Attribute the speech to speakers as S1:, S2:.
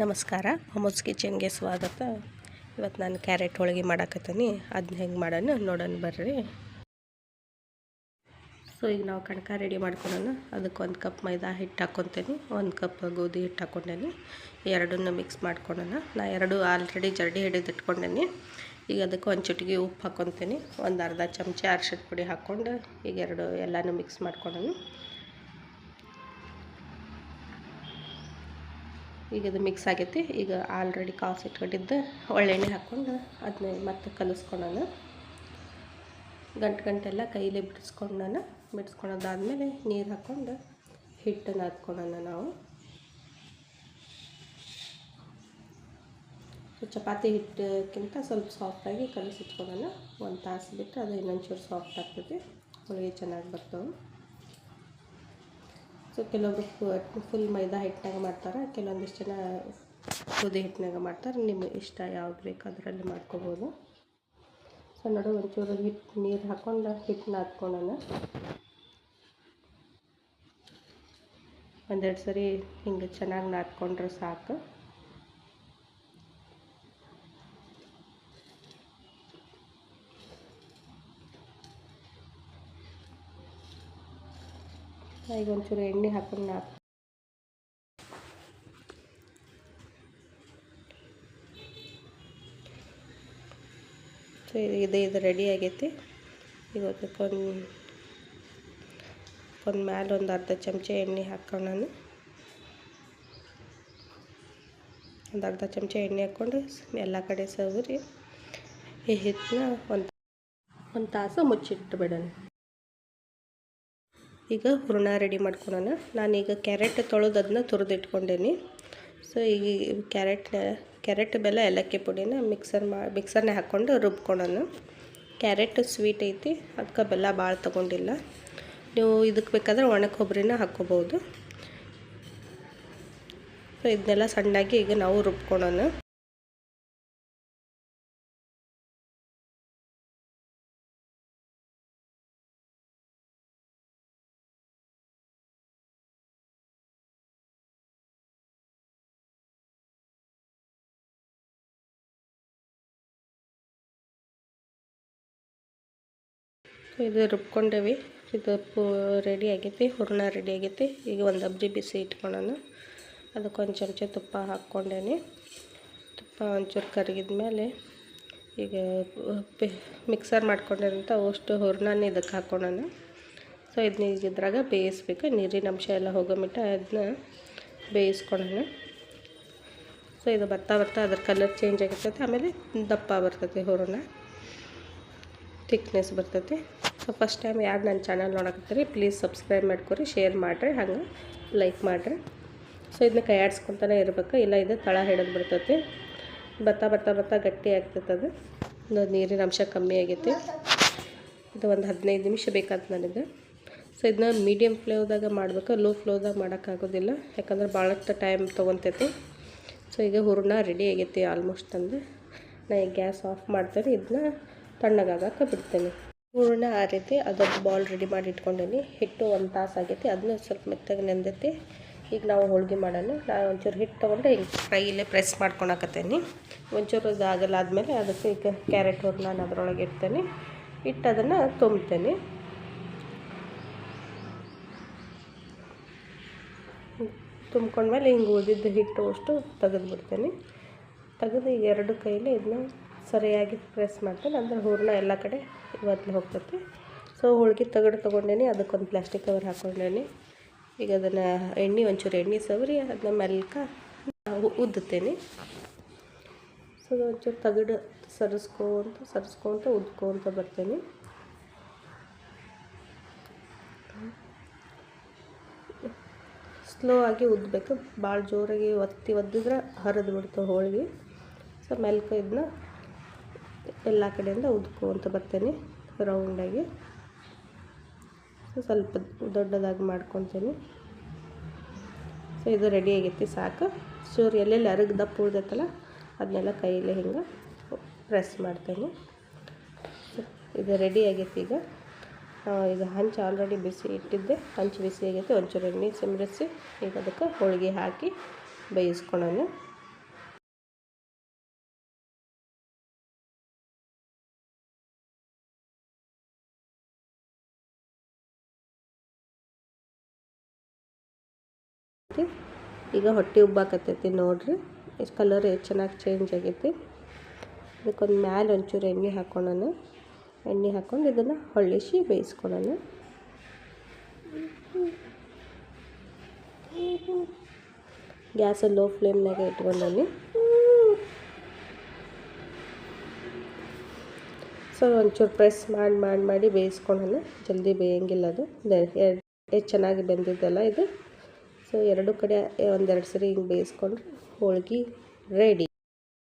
S1: ನಮಸ್ಕಾರ. ಮೊಮೋಸ್ ಕಿಚನ್ಗೆ ಸ್ವಾಗತ. ಇವತ್ತು ನಾನು ಕ್ಯಾರೆಟ್ ಹೋಳಿಗೆ ಮಾಡಾಕತ್ತೀನಿ. ಅದನ್ನ ಹೆಂಗೆ ಮಾಡೋಣ ನೋಡೋಣ ಬರ್ರಿ. ಸೊ ಈಗ ನಾವು ಕಣಕ ರೆಡಿ ಮಾಡ್ಕೊಳೋಣ. ಅದಕ್ಕೆ ಒಂದು ಕಪ್ ಮೈದಾ ಹಿಟ್ಟು ಹಾಕ್ಕೊತೀನಿ ಒಂದು ಕಪ್ ಗೋಧಿ ಹಿಟ್ಟು ಹಾಕ್ಕೊಂಡೇನಿ ಎರಡನ್ನ ಮಿಕ್ಸ್ ಮಾಡ್ಕೊಳೋಣ. ನಾ ಎರಡು ಆಲ್ರೆಡಿ ಜರಡಿ ಹಿಡಿದು ಇಟ್ಕೊಂಡೇನಿ. ಈಗ ಅದಕ್ಕೆ ಒಂದು ಚುಟಿಗೆ ಉಪ್ಪು ಹಾಕ್ಕೊತೀನಿ ಒಂದು ಅರ್ಧ ಚಮಚ ಅರ್ಶಿಣ ಪುಡಿ ಹಾಕ್ಕೊಂಡು ಈಗ ಎರಡು ಎಲ್ಲನೂ ಮಿಕ್ಸ್ ಮಾಡ್ಕೊಳ್ಳೋಣ ಈಗ ಅದು ಮಿಕ್ಸ್ ಆಗೈತಿ. ಈಗ ಆಲ್ರೆಡಿ ಕಾಸು ಇಟ್ಕೊಂಡಿದ್ದು, ಒಳ್ಳೆಣ್ಣೆ ಹಾಕ್ಕೊಂಡು ಅದನ್ನ ಮತ್ತೆ ಕಲಿಸ್ಕೊಳ್ಳೋಣ ಗಂಟು ಗಂಟೆಲ್ಲ ಕೈಲೇ ನಾನು. ಬಿಡಿಸ್ಕೊಳೋದಾದ್ಮೇಲೆ ನೀರು ಹಾಕ್ಕೊಂಡು ಹಿಟ್ಟನ್ನು ಹಾಕ್ಕೊಳೋಣ ನಾವು. ಚಪಾತಿ ಹಿಟ್ಟಕ್ಕಿಂತ ಸ್ವಲ್ಪ ಸಾಫ್ಟಾಗಿ ಕಲಿಸಿಟ್ಕೊಳೋಣ ಒಂದು ತಾಸು ಬಿಟ್ಟು ಅದು ಇನ್ನೊಂಚೂರು ಸಾಫ್ಟ್ ಆಗ್ತೈತಿ. ಹೋಳಿಗೆ ಚೆನ್ನಾಗಿ ಬರ್ತವೆ. ಸೊ ಕೆಲವೊಬ್ರು ಫುಲ್ ಮೈದಾ ಹಿಟ್ಟಿನಾಗ ಮಾಡ್ತಾರೆ, ಕೆಲವೊಂದಿಷ್ಟು ಜನ ಗೋಧಿ ಹಿಟ್ಟಿನಾಗ ಮಾಡ್ತಾರೆ ನಿಮ್ಮ ಇಷ್ಟ ಯಾವ್ದು ಬೇಕು ಅದರಲ್ಲಿ ಮಾಡ್ಕೋಬೋದು. ಸೊ ನೋಡು, ಒಂಚೂರು ಹಿಟ್ಟು ನೀರು ಹಾಕ್ಕೊಂಡು ಹಿಟ್ಟನ್ನ ಹಾಕ್ಕೊಳ್ಳೋಣ ಒಂದೆರಡು ಸರಿ ಹಿಂಗೆ ಚೆನ್ನಾಗಿ ನಾದ್ಕೊಂಡ್ರೆ ಸಾಕು. ಈಗ ಒಂಚೂರು ಎಣ್ಣೆ ಹಾಕೊಂಡು ನಾ ಸೊ, ಇದು ಇದು ರೆಡಿ ಆಗೈತಿ. ಈಗ ಅದಕ್ಕೊಂದು ಒಂದು ಮ್ಯಾಲೆ ಒಂದು ಅರ್ಧ ಚಮಚ ಎಣ್ಣೆ ಹಾಕ್ಕೊಳ್ಳೋಣ ಒಂದು ಅರ್ಧ ಚಮಚ ಎಣ್ಣೆ ಹಾಕ್ಕೊಂಡು ಎಲ್ಲ ಕಡೆ ಸವರಿ. ಈ ಹಿಟ್ಟನ್ನ ಒಂದು ಒಂದು ತಾಸು ಮುಚ್ಚಿಟ್ಟು ಬಿಡೋಣ ಈಗ ಹೂರ್ಣ ರೆಡಿ ಮಾಡ್ಕೊಳೋಣ. ನಾನೀಗ ಕ್ಯಾರೆಟ್ ತೊಳೆದು ಅದನ್ನ ತುರಿದಿಟ್ಕೊಂಡೇನಿ. ಸೊ ಈಗ ಕ್ಯಾರೆಟ್ನ ಕ್ಯಾರೆಟ್ ಬೆಲ್ಲ ಏಲಕ್ಕಿ ಪುಡಿನ ಮಿಕ್ಸರ್ ಮಾ ಮಿಕ್ಸರ್ನೇ ಹಾಕ್ಕೊಂಡು ರುಬ್ಕೊಳೋಣ. ಕ್ಯಾರೆಟ್ ಸ್ವೀಟ್ ಐತಿ ಅದಕ್ಕೆ ಬೆಲ್ಲ ಭಾಳ ತೊಗೊಂಡಿಲ್ಲ. ನೀವು ಇದಕ್ಕೆ ಬೇಕಾದ್ರೆ ಒಣ ಕೊಬ್ಬರಿನ ಹಾಕ್ಕೋಬೋದು. ಸೊ ಇದನ್ನೆಲ್ಲ ಸಣ್ಣಾಗಿ ಈಗ ನಾವು ರುಬ್ಕೊಳೋಣ. ಇದು ರುಬ್ಕೊಂಡೇವಿ. ಇದು ಪೂ ರೆಡಿ ಆಗೈತಿ, ಹೂರ್ಣ ರೆಡಿ ಆಗೈತಿ. ಈಗ ಒಂದು ಅಬ್ರಿ ಬಿಸಿ ಇಟ್ಕೊಳ್ಳೋಣ ಅದಕ್ಕೆ ಒಂದು ಚಮಚ ತುಪ್ಪ ಹಾಕ್ಕೊಂಡೇನಿ. ತುಪ್ಪ ಒಂಚೂರು ಕರಗಿದ ಮೇಲೆ ಈಗ ಮಿಕ್ಸರ್ ಮಾಡ್ಕೊಂಡಿರೋಂಥ ಅಷ್ಟು ಹೂರ್ಣನ ಇದಕ್ಕೆ ಹಾಕ್ಕೊಳ್ಳೋಣ ಸೊ ಇದನ್ನ ಇದ್ರಾಗ ಬೇಯಿಸ್ಬೇಕು. ನೀರಿನ ಅಂಶ ಎಲ್ಲ ಹೋಗೋ ಮಟ್ಟ ಅದನ್ನ ಬೇಯಿಸ್ಕೊಳ್ಳೋಣ ಸೊ ಇದು ಬರ್ತಾ ಬರ್ತಾ ಅದ್ರ ಕಲರ್ ಚೇಂಜ್ ಆಗಿರ್ತೈತೆ ಆಮೇಲೆ ದಪ್ಪ ಬರ್ತೈತೆ ಹೂರಣ. ಥಿಕ್ನೆಸ್ ಬರ್ತೈತಿ. ಸೊ ಫಸ್ಟ್ ಟೈಮ್ ಯಾರು ನನ್ನ ಚಾನಲ್ ನೋಡಕತ್ತೀರಿ ಪ್ಲೀಸ್ ಸಬ್ಸ್ಕ್ರೈಬ್ ಮಾಡ್ಕೊರಿ ಶೇರ್ ಮಾಡಿರಿ, ಹಂಗೆ ಲೈಕ್ ಮಾಡಿರಿ. ಸೊ ಇದನ್ನ ಕೈ ಆಡ್ಸ್ಕೊತಾನೆ ಇರಬೇಕು. ಇಲ್ಲ, ಇದು ತಳ ಹಿಡಿದು ಬಿಡ್ತೈತಿ ಬರ್ತಾ ಬರ್ತಾ ಬರ್ತಾ ಗಟ್ಟಿ ಆಗ್ತೈತೆ ಅದು. ನೀರಿನ ಅಂಶ ಕಮ್ಮಿ ಆಗೈತಿ. ಇದು ಒಂದು ಹದಿನೈದು ನಿಮಿಷ ಬೇಕಾದ ನನಗೆ. ಸೊ ಇದನ್ನ ಮೀಡಿಯಮ್ ಫ್ಲೋದಾಗ ಮಾಡಬೇಕು. ಲೋ ಫ್ಲೋದಾಗ ಮಾಡೋಕ್ಕಾಗೋದಿಲ್ಲ ಯಾಕಂದ್ರೆ ಭಾಳಷ್ಟು ಟೈಮ್ ತೊಗೊತೈತಿ. ಸೊ ಈಗ ಹೂರ್ಣ ರೆಡಿ ಆಗೈತಿ ಆಲ್ಮೋಸ್ಟ್ ಅಂದರೆ ನಾ ಈಗ ಗ್ಯಾಸ್ ಆಫ್ ಮಾಡ್ತೇನೆ. ಇದನ್ನ ತಣ್ಣಗಾಗಕ್ಕೆ ಬಿಡ್ತೇನೆ. ಆ ರೀತಿ ಅದೊಂದು ಬಾಲ್ ರೆಡಿ ಮಾಡಿ ಇಟ್ಕೊಂಡೇನಿ. ಹಿಟ್ಟು ಒಂದು ತಾಸು ಆಗೈತಿ, ಅದನ್ನ ಸ್ವಲ್ಪ ಮೆತ್ತಗೆ ನೆಂದೈತಿ. ಈಗ ನಾವು ಹೋಳಿಗೆ ಮಾಡೋಣ. ನಾನು ಒಂಚೂರು ಹಿಟ್ಟು ತೊಗೊಂಡು ಈಗ ಕೈಯಲ್ಲೇ ಪ್ರೆಸ್ ಮಾಡ್ಕೊಳಕತ್ತೇನೆ. ಒಂಚೂರು ಅದು ಆಗಲ್ಲ ಆದಮೇಲೆ ಅದಕ್ಕೆ ಈಗ ಕ್ಯಾರೆಟ್ ಹೂರ್ಣ ನಾನು ಅದರೊಳಗೆ ಇಡ್ತೇನೆ. ಇಟ್ಟು ಅದನ್ನು ತುಂಬ್ತೇನೆ. ತುಂಬ್ಕೊಂಡ್ಮೇಲೆ ಹಿಂಗೆ ಉಳಿದಿದ್ದು ಹಿಟ್ಟು ಅಷ್ಟು ತೆಗೆದುಬಿಡ್ತೇನೆ. ತೆಗೆದು ಈಗ ಎರಡು ಕೈಲಿ ಇದನ್ನ ಸರಿಯಾಗಿ ಪ್ರೆಸ್ ಮಾಡ್ತೀನಿ. ಅಂದ್ರೆ ಹೂರಣ ಎಲ್ಲ ಕಡೆ ಇವತ್ತು ಹೋಗ್ತೈತಿ. ಸೊ ಹೋಳ್ಗೆ ತಗಡು ತೊಗೊಂಡೇನಿ. ಅದಕ್ಕೊಂದು ಪ್ಲಾಸ್ಟಿಕ್ ಕವರ್ ಹಾಕ್ಕೊಂಡೇನಿ ಈಗ ಅದನ್ನು ಎಣ್ಣೆ, ಒಂಚೂರು ಎಣ್ಣೆ ಸವರಿ, ಅದನ್ನ ಮೆಲ್ಕ ಉದ್ದುತ್ತೇನೆ. ಸೊ ಒಂಚೂರು ತಗಡು ಸರಿಸ್ಕೊಂತ ಸರಿಸ್ಕೊಂತ ಉದ್ಕೊಂತ ಬರ್ತೇನೆ. ಸ್ಲೋ ಆಗಿ ಉದ್ದಬೇಕು ಭಾಳ ಜೋರಾಗಿ ಒತ್ತಿ ಒದ್ದಿದ್ರೆ ಹರಿದು ಬಿಡ್ತಾವೆ ಹೋಳಿಗೆ. ಸೊ ಮೆಲ್ಕ ಇದನ್ನ ಎಲ್ಲ ಕಡೆಯಿಂದ ಉದ್ಕೊಂತ ಬರ್ತೇನೆ ರೌಂಡಾಗಿ ಸ್ವಲ್ಪ ದೊಡ್ಡದಾಗಿ ಮಾಡ್ಕೊತೀನಿ. ಸೊ ಇದು ರೆಡಿ ಆಗೈತಿ, ಸಾಕು. ಚೂರು ಎಲ್ಲೆಲ್ಲಿ ಅರಗ ದಪ್ಪ ಉಳ್ದೈತಲ್ಲ ಅದನ್ನೆಲ್ಲ ಕೈಯಲ್ಲಿ ಹಿಂಗೆ ಪ್ರೆಸ್ ಮಾಡ್ತೇನೆ. ಇದು ರೆಡಿ ಆಗೈತಿ ಈಗ. ಈಗ ಹಂಚು ಆಲ್ರೆಡಿ ಬಿಸಿ ಇಟ್ಟಿದ್ದೆ. ಹಂಚು ಬಿಸಿ ಆಗೈತೆ, ಒಂಚೂರು ಎಣ್ಣೆ ಸಿಮ್ರಿಸಿ, ಈಗ ಅದಕ್ಕೆ ಹೋಳಿಗೆ ಹಾಕಿ ಬೇಯಿಸ್ಕೊಳ್ಳೋಣ ಈಗ ಹೊಟ್ಟೆ ಉಬ್ಬಾಕತ್ತೈತಿ ನೋಡ್ರಿ. ಇಷ್ಟು ಕಲರ್ ಚೆನ್ನಾಗಿ ಚೇಂಜ್ ಆಗೈತಿ. ಇದಕ್ಕೊಂದು ಮ್ಯಾಲೆ ಒಂಚೂರು ಎಣ್ಣೆ ಹಾಕ್ಕೊಳ್ಳೋಣ ಎಣ್ಣೆ ಹಾಕ್ಕೊಂಡು ಇದನ್ನು ಹೊಳ್ಳಿಸಿ ಬೇಯಿಸ್ಕೊಳ್ಳೋಣ ಗ್ಯಾಸ ಲೋ ಫ್ಲೇಮ್ನಾಗ ಇಟ್ಕೊಂಡಿ ಸೊ, ಒಂಚೂರು ಪ್ರೆಸ್ ಮಾಡಿ ಮಾಡಿ ಮಾಡಿ ಬೇಯಿಸ್ಕೊಳ್ಳೋಣ ಜಲ್ದಿ ಬೇಯಂಗಿಲ್ಲ ಅದು. ಎಷ್ಟು ಚೆನ್ನಾಗಿ ಬೆಂದಿದ್ದಲ್ಲ ಇದು. ಸೊ ಎರಡು ಕಡೆ ಒಂದೆರಡು ಸರಿ ಹಿಂಗೆ ಬೇಯಿಸ್ಕೊಂಡ್ರೆ ಹೋಳ್ಗೆ ರೆಡಿ.